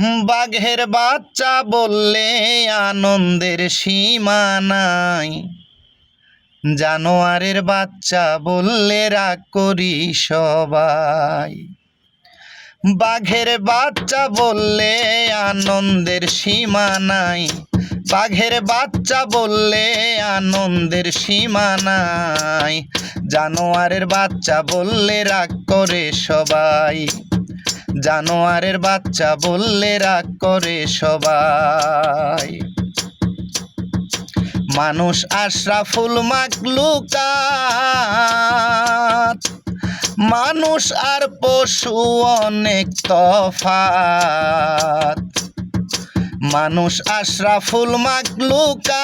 বাঘের বাচ্চা বললে আনন্দের সীমা নাই। জানোয়ারের বাচ্চা বললে রাগ করি সবাই। বাঘের বাচ্চা বললে আনন্দের সীমা নাই। বাঘের বাচ্চা বললে আনন্দের সীমা নাই। জানোয়ারের বাচ্চা বললে রাগ করে সবাই। জানোয়ারের বাচ্চা বললে রাগ করে সবাই। মানুষ আশরাফুল মাকলুকাত, মানুষ আর পশু অনেক তফাত। মানুষ আশরাফুল মাকলুকাত,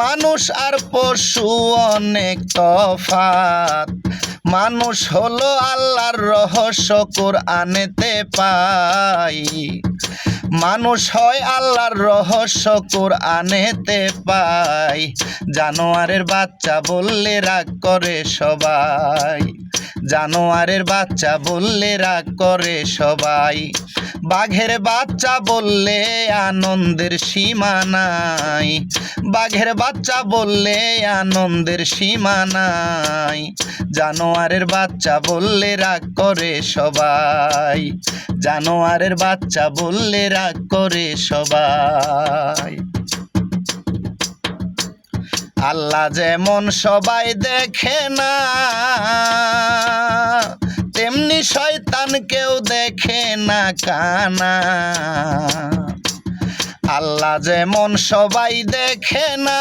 মানুষ আর পশু অনেক তফাত। মানুষ হলো আল্লাহর রহস্য কোরআনেতে পাই। মানুষ হয় আল্লাহর রহস্য কোরআনেতে পাই। জানোয়ারের বাচ্চা বললে রাগ করে সবাই। জানোয়ারের বাচ্চা বললে রাগ করে সবাই। বাঘের বাচ্চা বললে আনন্দের সীমা নাই। বাঘের বাচ্চা বললে আনন্দের সীমা নাই। জানোয়ারের বাচ্চা বললে রাগ করে সবাই। জানোয়ারের বাচ্চা বললে রাগ করে সবাই। আল্লাহ যেমন সবাই দেখে না, তেমনি শয়তান কেউ দেখে না কানা। আল্লাহ যেমন সবাই দেখে না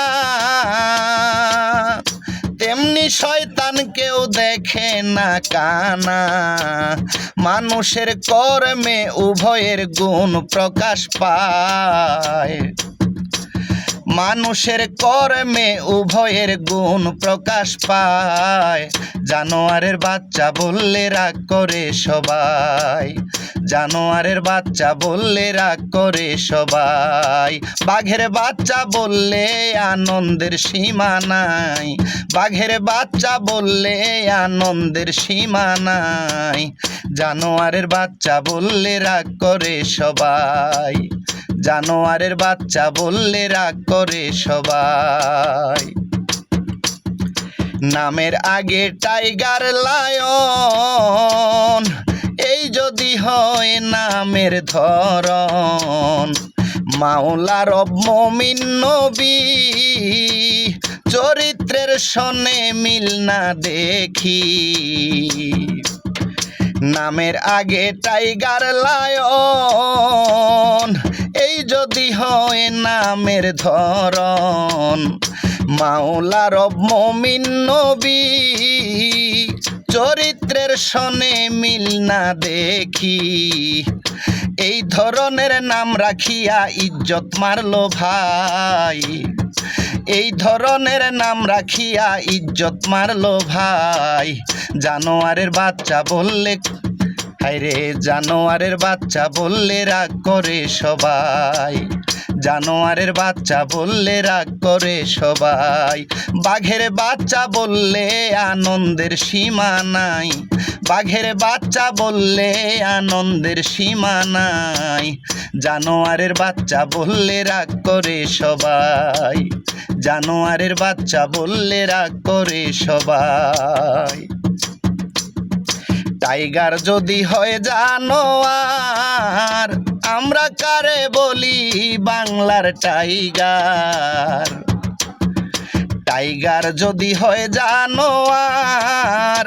দেখে না কানা। মানুষের কর্মে উভয়ের গুণ প্রকাশ পায়। মানুষের কর্মে উভয়ের গুণ প্রকাশ পায়। জানোয়ারের বাচ্চা বললে রাগ করে সবাই। জানোয়ারের বাচ্চা বললে রাগ করে সবাই। বাঘের বাচ্চা বললে আনন্দের সীমা নাই। বাঘের বাচ্চা বললে আনন্দের সীমা নাই। জানোয়ারের বাচ্চা বললে রাগ করে সবাই। জানোয়ারের বাচ্চা বললে রাগ করে সবাই। নামের আগে টাইগার লায়ন, এই যদি হয় নামের ধরন। মাওলা রব মমিন নবী, চরিত্রের সনে মিল না দেখি। নামের আগে টাইগার লায়ন, এই যদি হয় নামের ধরন। মাওলা রব মমিন নবী, চরিত্রের সনে মিল না দেখি। এই ধরনের নাম রাখিয়া ইজ্জত মারলো ভাই। এই ধরনের নাম রাখিয়া ইজ্জত মারলো ভাই। জানোয়ারের বাচ্চা বললে, হায়রে, জানোয়ারের বাচ্চা বললে রাগ করে সবাই। জানোয়ারের বাচ্চা বললে রাগ করে সবাই। বাঘের বাচ্চা বললে আনন্দের সীমা নাই। বাঘের বাচ্চা বললে আনন্দের সীমা নাই। জানোয়ারের বাচ্চা বললে রাগ করে সবাই। জানোয়ারের বাচ্চা বললে রাগ করে সবাই। টাইগার যদি হয় জানোয়ার আমরা কারে বলি বাংলার টাইগার? টাইগার যদি হয় জানোয়ার,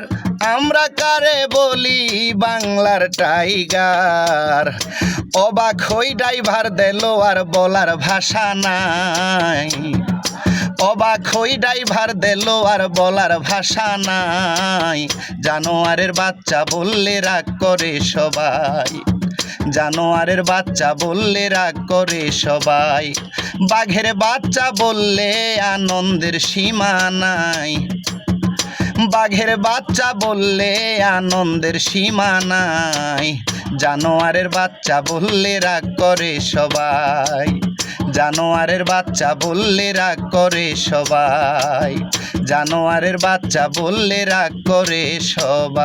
আমরা কারে বলি বাংলার টাইগার? অবাক হই ড্রাইভার দিল আর বলার ভাষা নাই। অবাক হই ড্রাইভার দিল আর বলার ভাষা নাই। জানোয়ারের বাচ্চা বললে রাগ করে সবাই। জানোয়ারের বাচ্চা বললে রাগ করে সবাই। বাঘের বাচ্চা বললে আনন্দের সীমা নাই। বাঘের বাচ্চা বললে আনন্দের সীমা নাই। জানোয়ারের বাচ্চা বললে রাগ করে সবাই। জানোয়ারের বাচ্চা বললে রাগ করে সবাই। জানোয়ারের বাচ্চা বললে রাগ করে সবাই।